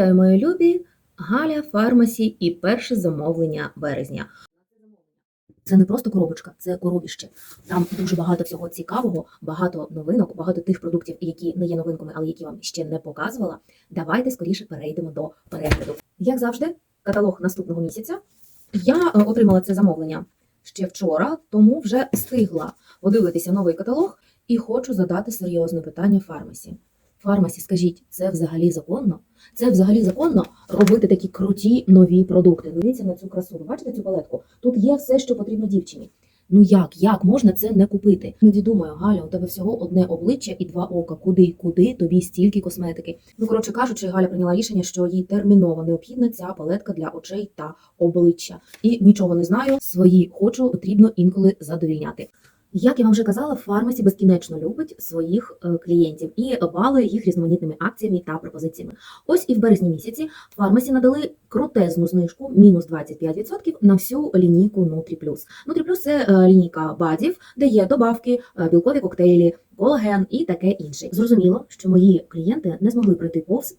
Вітаю, мої любі! Галя Фармасі і перше замовлення березня. Це не просто коробочка, це коробіще. Там дуже багато всього цікавого, багато новинок, багато тих продуктів, які не є новинками, але які вам ще не показувала. Давайте скоріше перейдемо до перегляду. Як завжди, каталог наступного місяця. Я е, отримала це замовлення ще вчора, тому вже встигла подивитися новий каталог і хочу задати серйозне питання фармасі. Фармасі, скажіть, це взагалі законно? Це взагалі законно робити такі круті нові продукти. Дивіться на цю красу. Ви бачите цю палетку? Тут є все, що потрібно дівчині. Ну як, як можна це не купити? Іноді думаю, Галя, у тебе всього одне обличчя і два ока. Куди, куди тобі стільки косметики? Ну коротше кажучи, Галя прийняла рішення, що їй терміново необхідна ця палетка для очей та обличчя. І нічого не знаю. Свої хочу, потрібно інколи задовільняти. Як я вам вже казала, фармасі безкінечно любить своїх е, клієнтів і балує їх різноманітними акціями та пропозиціями. Ось і в березні місяці фармасі надали крутезну знижку мінус 25% на всю лінійку Nutri+. Nutri+, – це е, лінійка БАДів, де є добавки, е, білкові коктейлі, колаген і таке інше. Зрозуміло, що мої клієнти не змогли пройти повз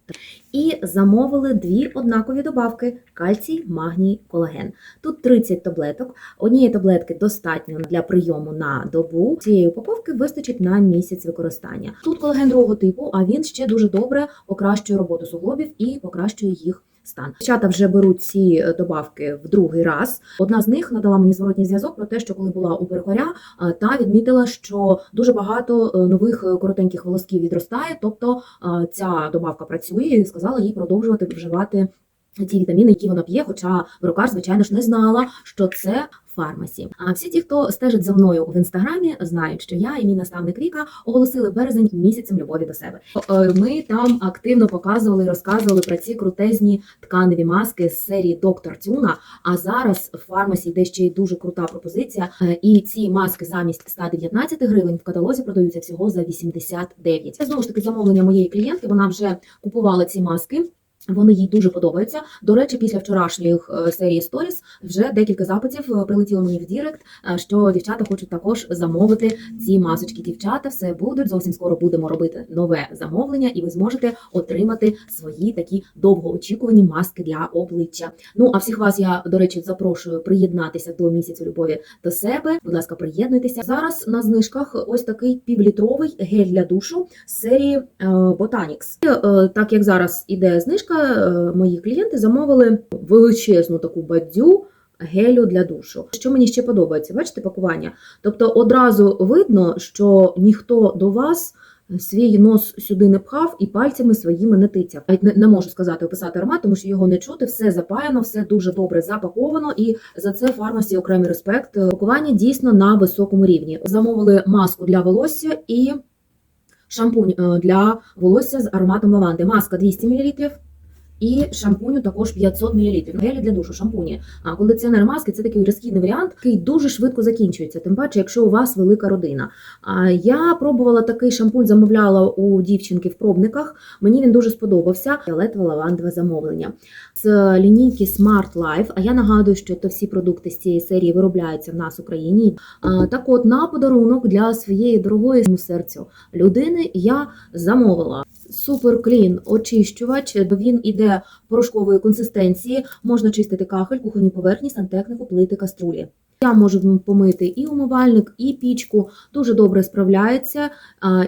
і замовили дві однакові добавки: кальцій, магній, колаген. Тут 30 таблеток. Однієї таблетки достатньо для прийому на добу. Цієї упаковки вистачить на місяць використання. Тут колаген другого типу, а він ще дуже добре покращує роботу суглобів і покращує їх. Стан Дівчата вже беруть ці е, добавки в другий раз. Одна з них надала мені зворотній зв'язок про те, що коли була у перукаря, е, та відмітила, що дуже багато е, нових коротеньких волосків відростає. Тобто ця добавка працює і сказала їй продовжувати вживати ті вітаміни, які вона п'є. Хоча перукар, звичайно ж, не знала, що це фармасі. А всі ті, хто стежить за мною в інстаграмі, знають, що я і мій наставник Ріка оголосили березень місяцем любові до себе. Е, Ми там активно показували розказували про ці крутезні тканеві маски з серії Доктор Тюна. А зараз в фармасі йде ще й дуже крута пропозиція. Е, І ці маски замість 119 гривень в каталозі продаються всього за 89. Це знову ж таки замовлення моєї клієнтки. Вона вже купувала ці маски. Вони їй дуже подобаються. До речі, після вчорашніх е, серії сторіс вже декілька запитів е, прилетіло мені в Дірект, е, що дівчата хочуть також замовити ці масочки. Дівчата все будуть. Зовсім скоро будемо робити нове замовлення, і ви зможете отримати свої такі довгоочікувані маски для обличчя. Ну а всіх вас я до речі запрошую приєднатися до місяцю любові до себе. Будь ласка, приєднуйтеся зараз. На знижках ось такий півлітровий гель для душу з серії е, Так як зараз іде знижка, е, мої клієнти замовили величезну таку бадзю. Гелю для душу. Що мені ще подобається, бачите пакування? Тобто одразу видно, що ніхто до вас свій нос сюди не пхав і пальцями своїми не тицяв. Не, не можу сказати описати аромат, тому що його не чути, все запаяно, все дуже добре запаковано, і за це фармасі окремий респект. Пакування дійсно на високому рівні. Замовили маску для волосся і шампунь е, для волосся з ароматом лаванди. Маска 200 мл. І шампуню також 500 мл. Гелі для душу, шампуні. А кондиціонер маски це такий розхідний варіант, який дуже швидко закінчується, тим паче, якщо у вас велика родина. А я пробувала такий шампунь, замовляла у дівчинки в пробниках. Мені він дуже сподобався. Фіолетове лавандове замовлення з лінійки Smart Life. А я нагадую, що то всі продукти з цієї серії виробляються в нас в Україні. А, так, от на подарунок для своєї дорогої серцю людини я замовила. Супер клін очищувач. Він іде порошкової консистенції. Можна чистити кахель, кухонні поверхні, сантехніку, плити, каструлі. Я можу помити і умивальник, і пічку. Дуже добре справляється,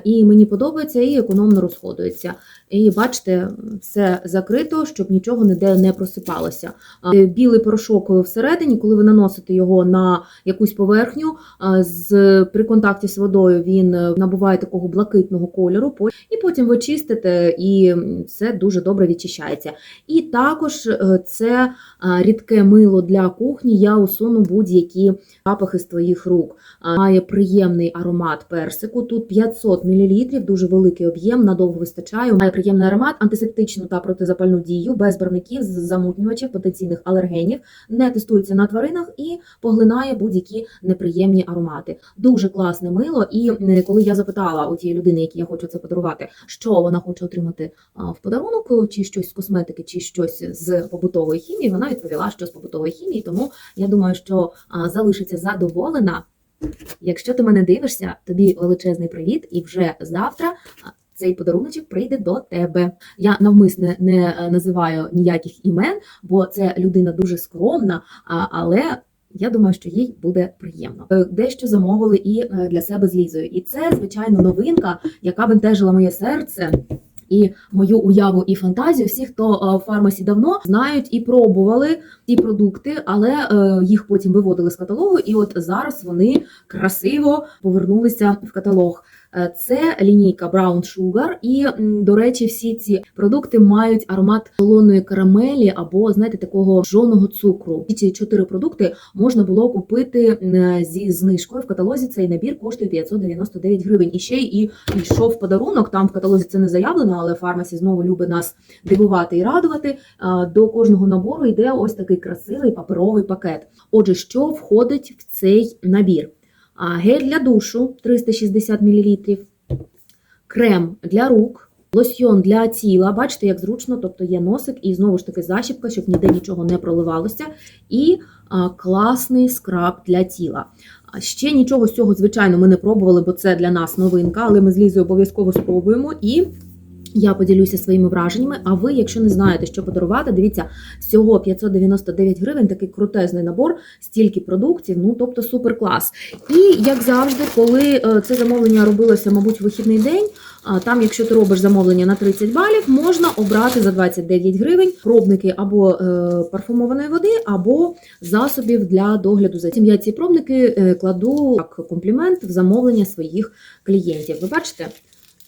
і мені подобається, і економно розходується. І бачите, все закрито, щоб нічого ніде не просипалося. Білий порошок всередині, коли ви наносите його на якусь поверхню, з, при контакті з водою він е, набуває такого блакитного кольору, і потім ви чистите, і все дуже добре відчищається. І також е, це рідке мило для кухні. Я усуну будь-які запахи з твоїх рук. Має приємний аромат персику. Тут 500 мл, дуже великий об'єм, надовго вистачає. Має приємний аромат, антисептичну та протизапальну дію, без барвників, замутнювачів, потенційних алергенів, не тестується на тваринах і поглинає будь-які неприємні аромати. Дуже класне мило. І е, коли я запитала у тієї людини, якій я хочу це подарувати, що вона хоче отримати в подарунок, чи щось з косметики, чи щось з побутової хімії, вона відповіла, що з побутової хімії. Тому я думаю, що залишиться задоволена. Якщо ти мене дивишся, тобі величезний привіт, і вже завтра цей подаруночок прийде до тебе. Я навмисне не е, називаю ніяких імен, бо це людина дуже скромна, але. Я думаю, що їй буде приємно. Е, Дещо замовили і е, для себе з Лізою. І це, звичайно, новинка, яка бентежила моє серце. І мою уяву і фантазію. Всі, хто е, в фармасі давно знають і пробували ці продукти, але е, їх потім виводили з каталогу, і от зараз вони красиво повернулися в каталог. Е, Це лінійка Brown Sugar, і, до речі, всі ці продукти мають аромат солоної карамелі або, знаєте, такого жжоного цукру. Ці чотири продукти можна було купити зі знижкою в каталозі. Цей набір коштує 599 гривень. І ще й йшов подарунок. Там в каталозі це не заявлено, але фармасі знову любить нас дивувати і радувати. До кожного набору йде ось такий красивий паперовий пакет. Отже, що входить в цей набір? Гель для душу 360 мл, крем для рук, лосьйон для тіла. Бачите, як зручно, тобто є носик і знову ж таки защіпка, щоб ніде нічого не проливалося. І класний скраб для тіла. Ще нічого з цього, звичайно, ми не пробували, бо це для нас новинка, але ми з Лізою обов'язково спробуємо і. Я поділюся своїми враженнями. А ви, якщо не знаєте, що подарувати, дивіться, всього 599 гривень, такий крутезний набор, стільки продуктів, ну тобто супер клас. І як завжди, коли е, це замовлення робилося, мабуть, в вихідний день. Там, якщо ти робиш замовлення на 30 балів, можна обрати за 29 гривень пробники або е, парфумованої води, або засобів для догляду за цим. Я ці пробники е, кладу як комплімент в замовлення своїх клієнтів. Ви бачите?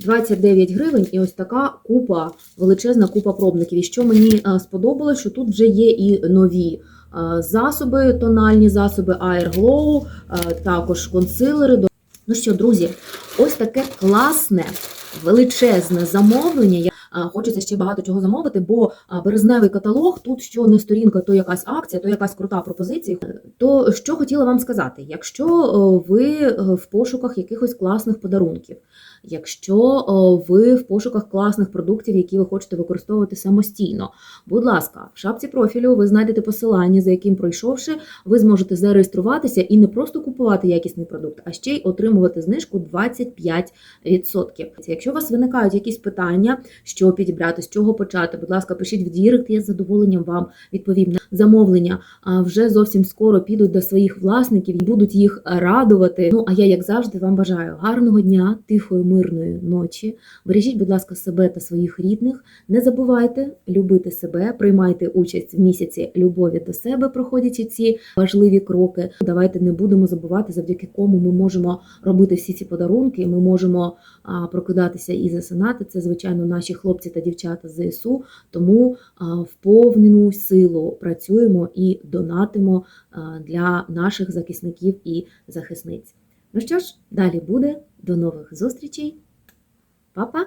29 гривень і ось така купа, величезна купа пробників. І що мені е, сподобалось, що тут вже є і нові е, засоби, тональні засоби Air Glow, е, також консилери. Ну що, друзі, ось таке класне, величезне замовлення. Хочеться ще багато чого замовити, бо березневий каталог тут що не сторінка, то якась акція, то якась крута пропозиція. То що хотіла вам сказати, якщо ви в пошуках якихось класних подарунків, якщо ви в пошуках класних продуктів, які ви хочете використовувати самостійно, будь ласка, в шапці профілю ви знайдете посилання, за яким пройшовши, ви зможете зареєструватися і не просто купувати якісний продукт, а ще й отримувати знижку 25%. Якщо у вас виникають якісь питання, що підібрати, з чого почати, будь ласка, пишіть в Дірект, я з задоволенням вам відповім на замовлення. Вже зовсім скоро підуть до своїх власників і будуть їх радувати. Ну а я, як завжди, вам бажаю гарного дня, тихої, мирної ночі. Бережіть, будь ласка, себе та своїх рідних. Не забувайте любити себе, приймайте участь в місяці любові до себе, проходячи ці важливі кроки. Давайте не будемо забувати, завдяки кому ми можемо робити всі ці подарунки. Ми можемо прокидатися і засинати. Це, звичайно, наші хлопці та дівчата ЗСУ. Тому в повну силу працюємо і донатимо для наших захисників і захисниць. Ну що ж, далі буде. До нових зустрічей. Па-па!